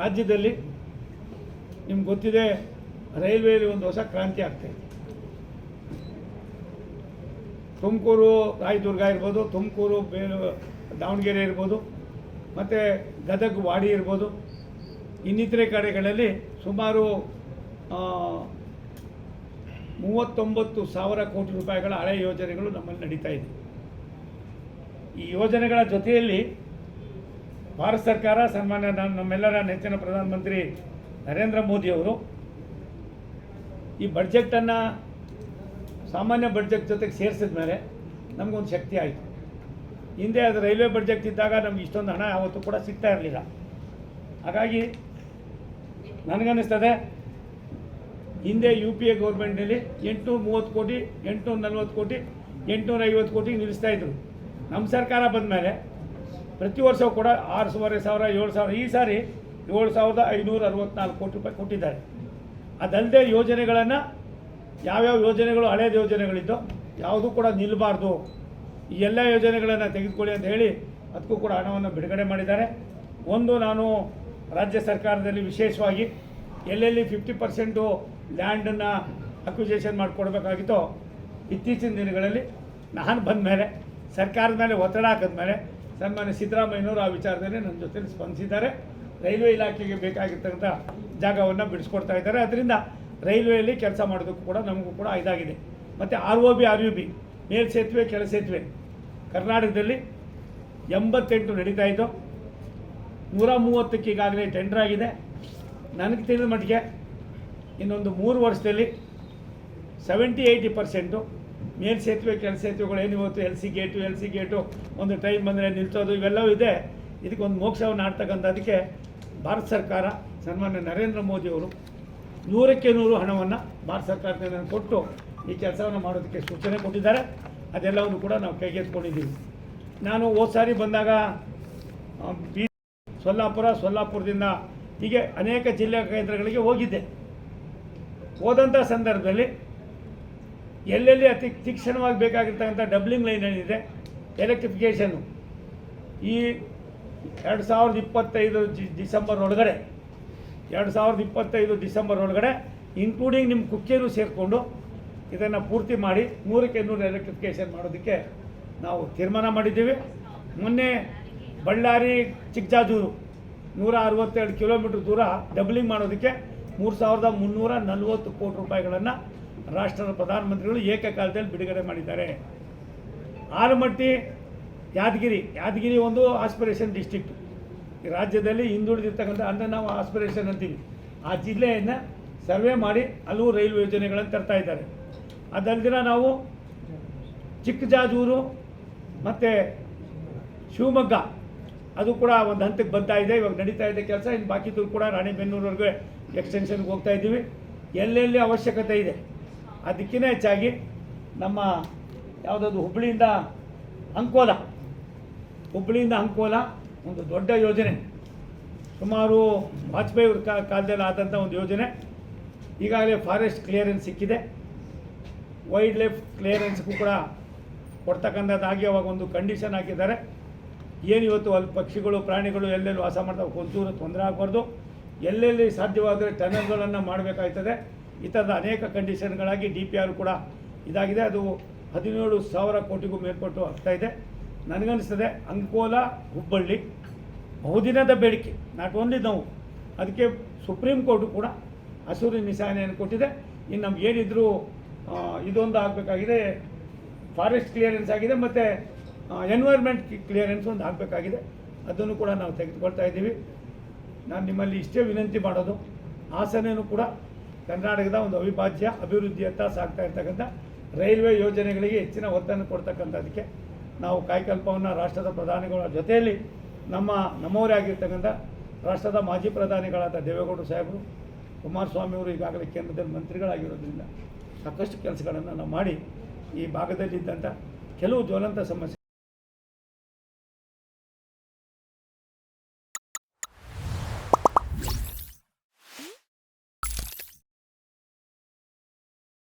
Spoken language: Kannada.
ರಾಜ್ಯದಲ್ಲಿ ನಿಮ್ಗೆ ಗೊತ್ತಿದೆ ರೈಲ್ವೆಯಲ್ಲಿ ಒಂದು ಹೊಸ ಕ್ರಾಂತಿ ಆಗ್ತಾಯಿದೆ ತುಮಕೂರು ರಾಯದುರ್ಗ ಇರ್ಬೋದು, ತುಮಕೂರು ಬೇಲು ದಾವಣಗೆರೆ ಇರ್ಬೋದು, ಮತ್ತು ಗದಗ ವಾಡಿ ಇರ್ಬೋದು, ಇನ್ನಿತರೆ ಕಡೆಗಳಲ್ಲಿ ಸುಮಾರು ಮೂವತ್ತೊಂಬತ್ತು ಸಾವಿರ ಕೋಟಿ ರೂಪಾಯಿಗಳ ಹಳೆ ಯೋಜನೆಗಳು ನಮ್ಮಲ್ಲಿ ನಡೀತಾ ಇದೆ. ಈ ಯೋಜನೆಗಳ ಜೊತೆಯಲ್ಲಿ ಭಾರತ ಸರ್ಕಾರ ಸನ್ಮಾನ್ಯ ನಮ್ಮ- ನಮ್ಮೆಲ್ಲರ ನೆಚ್ಚಿನ ಪ್ರಧಾನಮಂತ್ರಿ ನರೇಂದ್ರ ಮೋದಿಯವರು ಈ ಬಡ್ಜೆಟನ್ನು ಸಾಮಾನ್ಯ ಬಡ್ಜೆಟ್ ಜೊತೆಗೆ ಸೇರಿಸಿದ ಮೇಲೆ ನಮಗೊಂದು ಶಕ್ತಿ ಆಯಿತು. ಹಿಂದೆ ಅದು ರೈಲ್ವೆ ಬಡ್ಜೆಟ್ ಇದ್ದಾಗ ನಮ್ಗೆ ಇಷ್ಟೊಂದು ಹಣ ಯಾವತ್ತೂ ಕೂಡ ಸಿಗ್ತಾ ಇರಲಿಲ್ಲ. ಹಾಗಾಗಿ ನನಗನ್ನಿಸ್ತದೆ, ಹಿಂದೆ ಯು ಪಿ ಎ ಗೌರ್ಮೆಂಟ್ನಲ್ಲಿ ಎಂಟುನೂರ ಮೂವತ್ತು ಕೋಟಿ, ಎಂಟುನೂರ ನಲ್ವತ್ತು ಕೋಟಿ ಎಂಟುನೂರ ಐವತ್ತು ಕೋಟಿ ನಿಲ್ಲಿಸ್ತಾ ಇದ್ರು. ನಮ್ಮ ಸರ್ಕಾರ ಬಂದ ಮೇಲೆ ಪ್ರತಿ ವರ್ಷವೂ ಕೂಡ ಆರೂವರೆ ಸಾವಿರ ಏಳು ಸಾವಿರ, ಈ ಸಾರಿ ಏಳು ಸಾವಿರದ ಐನೂರ ಅರವತ್ನಾಲ್ಕು ಕೋಟಿ ರೂಪಾಯಿ ಕೊಟ್ಟಿದ್ದಾರೆ. ಅದಲ್ಲದೆ ಯೋಜನೆಗಳನ್ನು ಯಾವ್ಯಾವ ಯೋಜನೆಗಳು, ಹಳೇದು ಯೋಜನೆಗಳಿದ್ದೋ ಯಾವುದೂ ಕೂಡ ನಿಲ್ಲಬಾರ್ದು ಈ ಎಲ್ಲ ಯೋಜನೆಗಳನ್ನು ತೆಗೆದುಕೊಳ್ಳಿ ಅಂತ ಹೇಳಿ ಅದಕ್ಕೂ ಕೂಡ ಹಣವನ್ನು ಬಿಡುಗಡೆ ಮಾಡಿದ್ದಾರೆ. ಒಂದು ನಾನು ರಾಜ್ಯ ಸರ್ಕಾರದಲ್ಲಿ ವಿಶೇಷವಾಗಿ ಎಲ್ಲೆಲ್ಲಿ ಫಿಫ್ಟಿ ಪರ್ಸೆಂಟು ಲ್ಯಾಂಡನ್ನು ಅಕ್ವಿಜೇಷನ್ ಮಾಡಿಕೊಡ್ಬೇಕಾಗಿತ್ತೋ ಇತ್ತೀಚಿನ ದಿನಗಳಲ್ಲಿ ನಾನು ಬಂದ ಮೇಲೆ ಸರ್ಕಾರದ ಮೇಲೆ ಒತ್ತಡ ಹಾಕಿದ ಮೇಲೆ ಸನ್ಮಾನ್ಯ ಸಿದ್ದರಾಮಯ್ಯನವರು ಆ ವಿಚಾರದಲ್ಲಿ ನನ್ನ ಜೊತೆ ಸ್ಪಂದಿಸಿದ್ದಾರೆ. ರೈಲ್ವೆ ಇಲಾಖೆಗೆ ಬೇಕಾಗಿರ್ತಕ್ಕಂಥ ಜಾಗವನ್ನು ಬಿಡಿಸ್ಕೊಡ್ತಾ ಇದ್ದಾರೆ. ಅದರಿಂದ ರೈಲ್ವೆಯಲ್ಲಿ ಕೆಲಸ ಮಾಡೋದಕ್ಕೂ ಕೂಡ ನಮಗೂ ಕೂಡ ಇದಾಗಿದೆ. ಮತ್ತು R O B R U B ಮೇಲ್ ಸೇತುವೆ, ಕೆಳ ಸೇತುವೆ, ಕರ್ನಾಟಕದಲ್ಲಿ ಎಂಬತ್ತೆಂಟು ನಡೀತಾ ಇತ್ತು ನೂರ ಮೂವತ್ತಕ್ಕೆ ಈಗಾಗಲೇ ಟೆಂಡರ್ ಆಗಿದೆ. ನನಗೆ ತಿಳಿದ ಮಟ್ಟಿಗೆ ಇನ್ನೊಂದು ಮೂರು ವರ್ಷದಲ್ಲಿ ಸೆವೆಂಟಿ ಏಯ್ಟಿ ಪರ್ಸೆಂಟು ಮೇಲ್ ಸೇತುವೆ ಕೆಲ ಸೇತುವೆಗಳು ಏನು ಇವತ್ತು L C gate, L C gate ಒಂದು ಟೈಮ್ ಬಂದರೆ ನಿಲ್ತೋದು ಇವೆಲ್ಲವೂ ಇದೆ. ಇದಕ್ಕೊಂದು ಮೋಕ್ಷವನ್ನು ಆಡ್ತಕ್ಕಂಥ ಅದಕ್ಕೆ ಭಾರತ ಸರ್ಕಾರ ಸನ್ಮಾನ್ಯ ನರೇಂದ್ರ ಮೋದಿಯವರು ನೂರಕ್ಕೆ ನೂರು ಹಣವನ್ನು ಭಾರತ ಸರ್ಕಾರದಿಂದ ಕೊಟ್ಟು ಈ ಕೆಲಸವನ್ನು ಮಾಡೋದಕ್ಕೆ ಸೂಚನೆ ಕೊಟ್ಟಿದ್ದಾರೆ. ಅದೆಲ್ಲವನ್ನು ಕೂಡ ನಾವು ಕೈಗೆತ್ಕೊಂಡಿದ್ದೀವಿ ನಾನು ಹೋದ ಸಾರಿ ಬಂದಾಗ ಬಿ ಸೊಲ್ಲಾಪುರ, ಸೊಲ್ಲಾಪುರದಿಂದ ಹೀಗೆ ಅನೇಕ ಜಿಲ್ಲಾ ಕೇಂದ್ರಗಳಿಗೆ ಹೋಗಿದ್ದೆ. ಹೋದಂಥ ಸಂದರ್ಭದಲ್ಲಿ ಎಲ್ಲೆಲ್ಲಿ ಅತಿ ತೀಕ್ಷ್ಣವಾಗಿ ಬೇಕಾಗಿರ್ತಕ್ಕಂಥ ಡಬ್ಲಿಂಗ್ ಲೈನ್ ಏನಿದೆ ಎಲೆಕ್ಟ್ರಿಫಿಕೇಷನ್ನು ಈ ಎರಡು ಸಾವಿರದ ಇಪ್ಪತ್ತೈದು ಡಿಸೆಂಬರ್ ಒಳಗಡೆ, ಎರಡು ಸಾವಿರದ ಇಪ್ಪತ್ತೈದು ಡಿಸೆಂಬರ್ ಒಳಗಡೆ ಇನ್ಕ್ಲೂಡಿಂಗ್ ನಿಮ್ಮ ಕುಕ್ಕಿಯನ್ನು ಸೇರಿಕೊಂಡು ಇದನ್ನು ಪೂರ್ತಿ ಮಾಡಿ ನೂರಕ್ಕೆ ನೂರು ಎಲೆಕ್ಟ್ರಿಫಿಕೇಷನ್ ಮಾಡೋದಕ್ಕೆ ನಾವು ತೀರ್ಮಾನ ಮಾಡಿದ್ದೀವಿ. ಮೊನ್ನೆ ಬಳ್ಳಾರಿ, ಚಿಕ್ಕಜಾಜೂರು ನೂರ ಅರವತ್ತೆರಡು ಕಿಲೋಮೀಟ್ರ್ ದೂರ ಡಬ್ಲಿಂಗ್ ಮಾಡೋದಕ್ಕೆ ಮೂರು ಸಾವಿರದ ಮುನ್ನೂರ ನಲವತ್ತು ಕೋಟಿ ರೂಪಾಯಿಗಳನ್ನು ರಾಷ್ಟ್ರದ ಪ್ರಧಾನಮಂತ್ರಿಗಳು ಏಕಕಾಲದಲ್ಲಿ ಬಿಡುಗಡೆ ಮಾಡಿದ್ದಾರೆ. ಆಲಮಟ್ಟಿ, ಯಾದಗಿರಿ ಯಾದಗಿರಿ ಒಂದು ಆಸ್ಪಿರೇಷನ್ ಡಿಸ್ಟಿಕ್ಟು ರಾಜ್ಯದಲ್ಲಿ ಹಿಂದುಳಿದಿರ್ತಕ್ಕಂಥ ಅಂದರೆ ನಾವು ಆಸ್ಪಿರೇಷನ್ ಅಂತೀವಿ. ಆ ಜಿಲ್ಲೆಯನ್ನು ಸರ್ವೆ ಮಾಡಿ ಹಲವು ರೈಲು ಯೋಜನೆಗಳನ್ನು ತರ್ತಾ ಇದ್ದಾರೆ. ಅದಲ್ದಿರ ನಾವು ಚಿಕ್ಕಜಾಜೂರು ಮತ್ತು ಶಿವಮೊಗ್ಗ, ಅದು ಕೂಡ ಒಂದು ಹಂತಕ್ಕೆ ಬರ್ತಾ ಇದೆ. ಇವಾಗ ನಡೀತಾ ಇದೆ ಕೆಲಸ, ಇನ್ನು ಬಾಕಿದ್ದು ಕೂಡ ರಾಣಿಬೆನ್ನೂರವರೆಗೆ ಎಕ್ಸ್ಟೆನ್ಷನ್ಗೆ ಹೋಗ್ತಾ ಇದ್ದೀವಿ. ಎಲ್ಲೆಲ್ಲಿ ಅವಶ್ಯಕತೆ ಇದೆ? ಅದಕ್ಕಿಂತ ಹೆಚ್ಚಾಗಿ ನಮ್ಮ ಯಾವುದಾದ್ರು ಹುಬ್ಬಳ್ಳಿಯಿಂದ ಅಂಕೋಲ ಹುಬ್ಬಳ್ಳಿಯಿಂದ ಅಂಕೋಲ ಒಂದು ದೊಡ್ಡ ಯೋಜನೆ. ಸುಮಾರು ವಾಜಪೇಯಿ ಅವ್ರ ಕಾಲದಲ್ಲಿ ಆದಂಥ ಒಂದು ಯೋಜನೆ. ಈಗಾಗಲೇ ಫಾರೆಸ್ಟ್ ಕ್ಲಿಯರೆನ್ಸ್ ಸಿಕ್ಕಿದೆ. ವೈಲ್ಡ್ ಲೈಫ್ ಕ್ಲಿಯರೆನ್ಸ್ಗೂ ಕೂಡ ಕೊಡ್ತಕ್ಕಂಥದ್ದಾಗಿ ಅವಾಗ ಒಂದು ಕಂಡೀಷನ್ ಹಾಕಿದ್ದಾರೆ. ಏನು ಇವತ್ತು ಅಲ್ಲಿ ಪಕ್ಷಿಗಳು, ಪ್ರಾಣಿಗಳು ಎಲ್ಲೆಲ್ಲಿ ವಾಸ ಮಾಡ್ತಾವೆ ಕೊಂತೂರು ತೊಂದರೆ ಆಗಬಾರ್ದು. ಎಲ್ಲೆಲ್ಲಿ ಸಾಧ್ಯವಾದರೆ ಟನಲ್ಗಳನ್ನು ಮಾಡಬೇಕಾಗ್ತದೆ ಈ ಥರದ ಅನೇಕ ಕಂಡೀಷನ್ಗಳಾಗಿ ಡಿ ಪಿ ಆರ್ ಕೂಡ ಇದಾಗಿದೆ. ಅದು ಹದಿನೇಳು ಸಾವಿರ ಕೋಟಿಗೂ ಮೇಲ್ಪಟ್ಟು ಆಗ್ತಾ ಇದೆ. ನನಗನ್ನಿಸ್ತದೆ ಅಂಕೋಲ, ಹುಬ್ಬಳ್ಳಿ, ಬಹುದಿನದ ಬೇಡಿಕೆ ನಾಟ್ ಓನ್ಲಿ ನಾವು, ಅದಕ್ಕೆ ಸುಪ್ರೀಂ ಕೋರ್ಟು ಕೂಡ ಹಸಿರು ನಿಶಾನೆಯನ್ನು ಕೊಟ್ಟಿದೆ. ಇನ್ನು ನಮ್ಗೆ ಏನಿದ್ರು ಇದೊಂದು ಆಗಬೇಕಾಗಿದೆ ಫಾರೆಸ್ಟ್ ಕ್ಲಿಯರೆನ್ಸ್ ಆಗಿದೆ ಮತ್ತು ಎನ್ವೈರ್ಮೆಂಟ್ ಕ್ಲಿಯರೆನ್ಸ್ ಒಂದು ಆಗಬೇಕಾಗಿದೆ. ಅದನ್ನು ಕೂಡ ನಾವು ತೆಗೆದುಕೊಳ್ತಾ ಇದ್ದೀವಿ. ನಾನು ನಿಮ್ಮಲ್ಲಿ ಇಷ್ಟೇ ವಿನಂತಿ ಮಾಡೋದು. ಹಾಸನೇನು ಕೂಡ ಕರ್ನಾಟಕದ ಒಂದು ಅವಿಭಾಜ್ಯ ಅಭಿವೃದ್ಧಿಯತ್ತ ಸಾಗ್ತಾ ಇರ್ತಕ್ಕಂಥ ರೈಲ್ವೆ ಯೋಜನೆಗಳಿಗೆ ಹೆಚ್ಚಿನ ಒತ್ತನ್ನು ಕೊಡ್ತಕ್ಕಂಥದಕ್ಕೆ ನಾವು ಕಾಯಕಲ್ಪವನ್ನು ರಾಷ್ಟ್ರದ ಪ್ರಧಾನಿಗಳ ಜೊತೆಯಲ್ಲಿ ನಮ್ಮ ನಮ್ಮವರೇ ಆಗಿರ್ತಕ್ಕಂಥ ರಾಷ್ಟ್ರದ ಮಾಜಿ ಪ್ರಧಾನಿಗಳಾದ ದೇವೇಗೌಡರು ಸಾಹೇಬರು, ಕುಮಾರಸ್ವಾಮಿ ಅವರು ಈಗಾಗಲೇ ಕೇಂದ್ರದಲ್ಲಿ ಮಂತ್ರಿಗಳಾಗಿರೋದ್ರಿಂದ ಸಾಕಷ್ಟು ಕೆಲಸಗಳನ್ನು ನಾವು ಮಾಡಿ ಈ ಭಾಗದಲ್ಲಿದ್ದಂಥ ಕೆಲವು ಜ್ವಲಂತ ಸಮಸ್ಯೆ